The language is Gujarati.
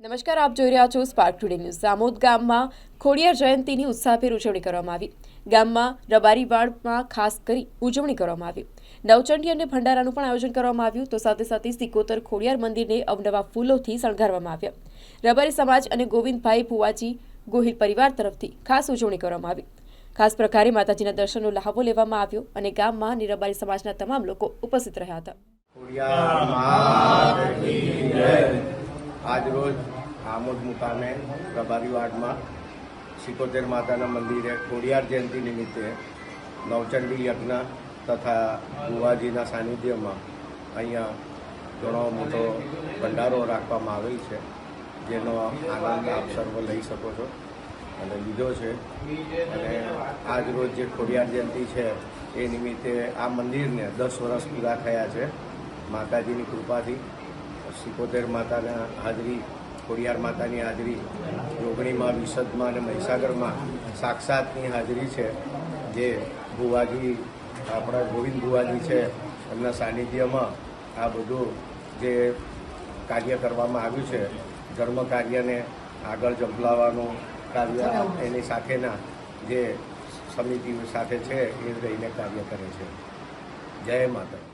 નમસ્કાર, આપ જોઈ રહ્યા છો સ્પાર્ક ટુડે ન્યૂઝ દામોદ ગામમાં ખોડિયાર જયંતિની ઉત્સાહભેર ઉજવણી કરવામાં આવી. ગામમાં રબારીવાડમાં ખાસ કરી ઉજવણી કરવામાં આવી. નવચંડી અને ભંડારાનું પણ આયોજન કરવામાં આવ્યું. તો સાથે સાથે સિકોતર ખોડિયાર મંદિરને અવનવા ફૂલોથી શણગારવામાં આવ્યા. રબારી સમાજ અને ગોવિંદભાઈ ભુવાજી ગોહિલ પરિવાર તરફથી ખાસ ઉજવણી કરવામાં આવી. ખાસ પ્રકારે માતાજીના દર્શનનો લહાવો લેવામાં આવ્યો અને ગામમાં અને રબારી સમાજના તમામ લોકો ઉપસ્થિત રહ્યા હતા ખોડિયાર માત કી જય. આજરોજ આમોદ મુકામે પ્રભારી વાર્ડમાં સિકોતેર માતાના મંદિરે ખોડિયાર જયંતિ નિમિત્તે નવચંડી યજ્ઞ તથા ગુવાજીના સાનિધ્યમાં અહીંયા ઘણો મોટો ભંડારો રાખવામાં આવેલ છે, જેનો આનંદ આપ સર્વ લઈ શકો છો. અને લીધો છે, અને આજ રોજ જે ખોડિયાર જયંતિ છે, એ નિમિત્તે આ મંદિરને દસ વર્ષ પૂરા થયા છે, માતાજીની કૃપાથી સિકોતેર માતાના હાજરી ખોડિયાર માતાની હાજરી રોગણીમાં વિશદમાં અને મહીસાગરમાં સાક્ષાતની હાજરી છે, જે ભુવાજી, આપણા ગોવિંદ ભુવાજી છે, એમના સાનિધ્યમાં આ બધું જે કાર્ય કરવામાં આવ્યું છે, ધર્મ કાર્યને આગળ જંપલાવાનું કાર્ય એની સાથેના જે સમિતિ સાથે છે, એ રહીને કાર્ય કરે છે. જય માતા